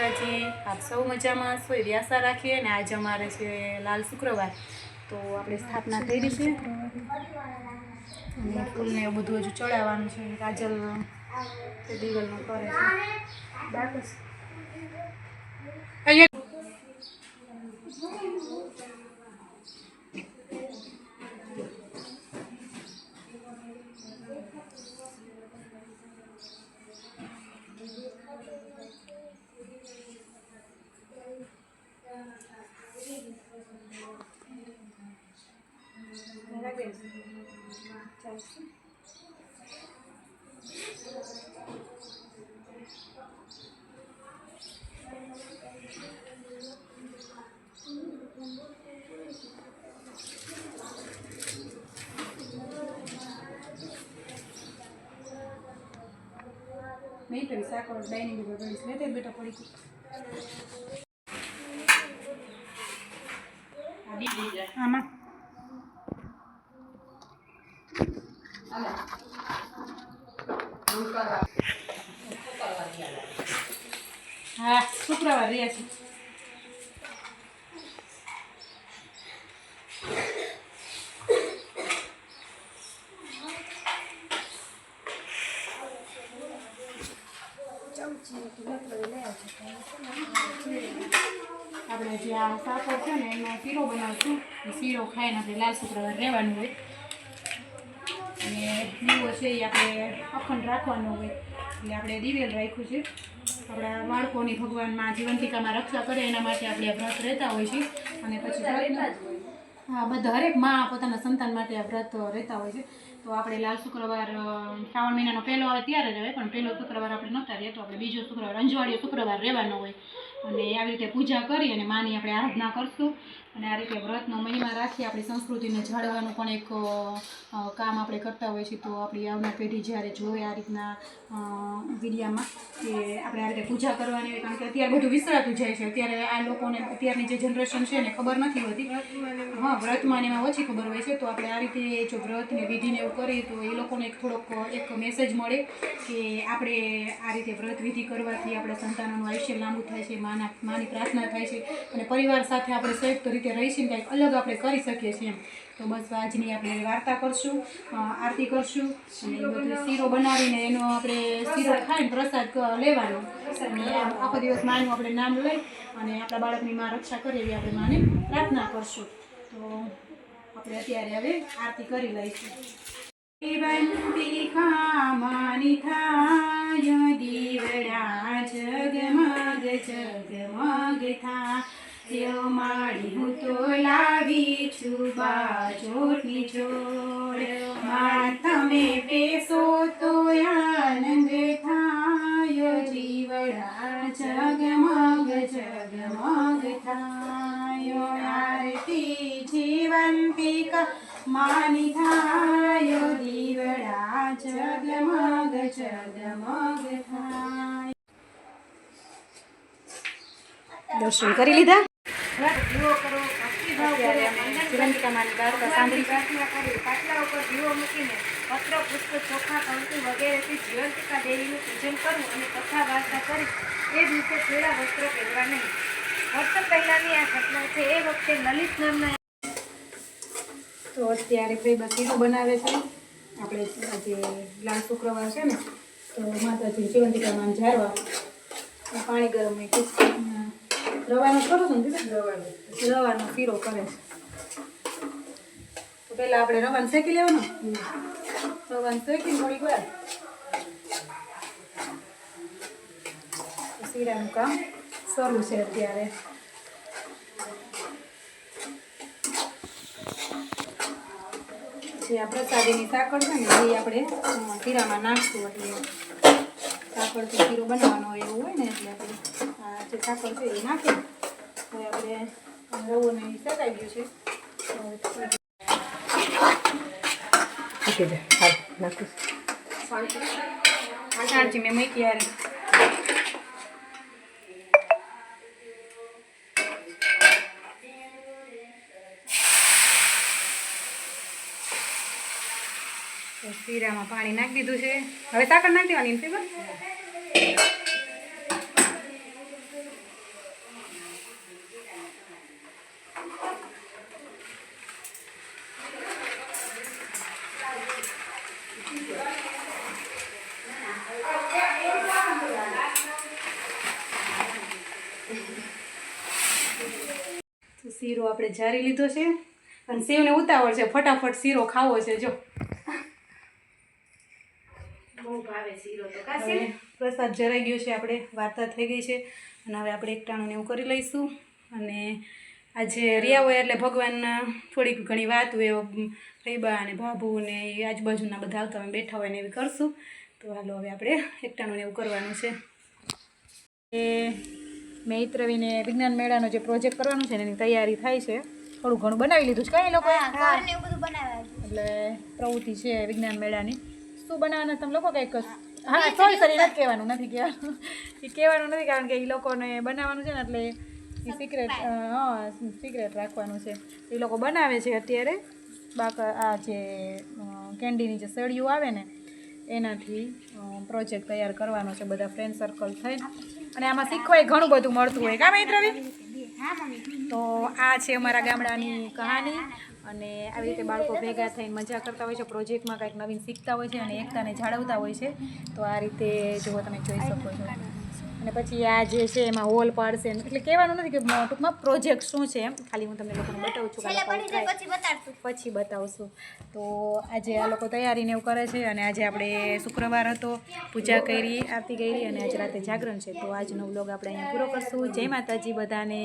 માતાજી આપ સૌ મજામાં છો એવી આશા રાખીએ અને આજે અમારે છે લાલ શુક્રવાર. તો આપણે સ્થાપના કરી છે. અને ફૂલને એવું બધું હજુ ચડાવવાનું છે કાજલ તે કરે છે. બાકી અહીંયા નહીં તો સાકર ડાઇનિંગ ઉપર પડીશ લેતે જ બેટા પડી ગઈ આમાં હા, શુક્રવાર રહ્યા છે. આપણે જે આ સાકર છે ને, એનો શીરો બનાવશું. શીરો ખાઈને આપણે લાલ શુક્રવાર રહેવાનું હોય. દીવો છે એ આપણે અખંડ રાખવાનો હોય. એટલે આપણે દિવેલ રાખ્યું છે. આપણા બાળકોની ભગવાનમાં જીવંતિકામાં રક્ષા કરે એના માટે આપણે આ વ્રત રહેતા હોય છે. અને પછી હા બધા હરેકમાં પોતાના સંતાન માટે આ વ્રત રહેતા હોય છે. તો આપણે લાલ શુક્રવાર શ્રાવણ મહિનાનો પહેલો આવે ત્યારે જ હોય પણ પહેલો શુક્રવાર આપણે નહોતા રહે તો આપણે બીજો શુક્રવાર અંજવાળીયો શુક્રવાર રહેવાનો હોય. અને આવી રીતે પૂજા કરી અને માની આપણે આરાધના કરશું. અને આ રીતે વ્રતનો મહિમા રાખી આપણી સંસ્કૃતિને જાળવવાનું પણ એક કામ આપણે કરતા હોઈએ છીએ. તો આપણી આવનાર પેઢી જ્યારે જોવે આ રીતના વિડીયામાં કે આપણે આ રીતે પૂજા કરવાની હોય, કારણ કે અત્યારે બધું વિસરાતું જાય છે. અત્યારે આ લોકોને, અત્યારની જે જનરેશન છે એને ખબર નથી હોતી. હા, વ્રતમાં એમાં ઓછી ખબર હોય છે. તો આપણે આ રીતે જો વ્રતને વિધિને એવું કરીએ, તો એ લોકોને એક થોડોક, એક મેસેજ મળે કે આપણે આ રીતે વ્રત વિધિ કરવાથી આપણા સંતાનોનું આયુષ્ય લાંબુ થાય છે, માના, માની પ્રાર્થના થાય છે. અને પરિવાર સાથે આપણે સંયુક્ત રીતે રહીશું કંઈક અલગ આપણે કરી શકીએ છીએ તો બસ આજની આપણે વાર્તા કરશું આરતી કરશું, અને બધું શીરો બનાવીને એનો આપણે શીરો ખાઈને પ્રસાદ લેવાનો. અને આખો દિવસ માનું આપણે નામ લઈ અને આપણા બાળકની માં રક્ષા કરી એવી આપણે માને પ્રાર્થના કરશું. તો આપણે અત્યારે હવે આરતી કરી લઈશું. દીવડા જગમગ જગમગ માડી હું તો લાવી છું બાજોટની જોડ. માં તમે બેસો તો આનંદ થાય જીવડા જગમગ જગમગ થાય. આરતી જીવંતિકા માની થાય દીવડા જગમગ જગમગ થાય. દર્શન કરી લીધા? અત્યારે અમે જીવંતિકામાની વાર્તા સાંભળી પ્રાર્થના કરી પાટલા ઉપર દીવો મૂકીને પત્ર પુષ્પ ચોખા કંકુ વગેરેથી જીવંતિકા દેવીનું પૂજન કરવું અને કથા વાર્તા કરી એ દિવસે પીળા વસ્ત્રો પહેરવા નહીં. વર્ષ પહેલાંની આ ઘટના છે એ વખતે લલિત નામના તો અત્યારે ભાઈ બસ બનાવે છે. આપણે આજે લાલ શુક્રવાર છે ને તો માતાજી જીવંતિકામાં ઝારવા પાણી ગરમ મૂક્યું રવાનો કરો છો ને દીદી? રવાનો શીરો કરે છે તો પહેલાં આપણે રવાનો શેકી લેવાનો રવાનો શેકી થોડીક વાર તો શીરાનું કામ શરૂ છે અત્યારે જે આ પ્રસાદીની સાકર છે ને એ આપણે અ, શીરામાં નાખશું એટલે સાકરથી શીરો બનાવવાનો હોય એવું હોય ને એટલે આપણે આ જે સાકર છે એ નાખી હવે આપણે રવો ને ઈ શેકાઈ ગયું છે સાચી મેં મૂકી યાર શીરામાં પાણી નાખી દીધું છે હવે સાકર નાખી દેવાની એમ છે બસ શીરો આપણે જારી લીધો છે અને સેવને ઉતાવળ છે ફટાફટ શીરો ખાવો છે જો. બહુ ભાવે શીરો તો પ્રસાદ જરાઈ ગયો છે આપણે વાર્તા થઈ ગઈ છે. અને હવે આપણે એકટાણું એવું કરી લઈશું. અને આજે રહ્યા હોય એટલે ભગવાનના થોડીક ઘણી વાત હોય ફૈબા અને બાબુ ને એ આજુબાજુના બધા આવતા હોય બેઠા હોય ને એવી કરશું. તો હાલો હવે આપણે એકટાણું એવું કરવાનું છે. એ મેં ઇત્રવીને વિજ્ઞાન મેળાનો જે પ્રોજેક્ટ કરવાનો છે ને એની તૈયારી થાય છે. થોડું ઘણું બનાવી લીધું છે કઈ લોકો એટલે પ્રવૃત્તિ છે વિજ્ઞાન મેળાની. શું બનાવવાના તમે લોકો કંઈક? હા સોરી સોરી નથી કહેવાનું નથી કહેવાનું. એ કહેવાનું નથી કારણ કે એ લોકોને બનાવવાનું છે ને એટલે એ સિક્રેટ હા સિક્રેટ રાખવાનું છે. એ લોકો બનાવે છે અત્યારે. બાકી આ જે કેન્ડીની જે સળિયું આવે ને એનાથી પ્રોજેક્ટ તૈયાર કરવાનો છે, બધા ફ્રેન્ડ સર્કલ થઈને અને આમાં શીખવાય ઘણું બધું મળતું હોય. કા મૈત્રવી તો આ છે અમારા ગામડાની કહાની. અને આવી રીતે બાળકો ભેગા થઈને મજા કરતા હોય છે પ્રોજેક્ટમાં કંઈક નવીન શીખતા હોય છે અને એકતાને જાળવતા હોય છે. તો આ રીતે જુઓ તમે જોઈ શકો છો. અને પછી આ જે છે એમાં હોલ પાડશે એટલે કહેવાનું નથી કે ટૂંકમાં પ્રોજેક્ટ શું છે એમ. ખાલી હું તમને લોકોને બતાવું છું પછી બતાવશું. તો આજે આ લોકો તૈયારીને એવું કરે છે અને આજે આપણે શુક્રવાર હતો પૂજા કરી આરતી કરી અને આજે રાતે જાગરણ છે. તો આજનો બ્લોગ આપણે અહીંયા પૂરો કરશું. જય માતાજી બધાને.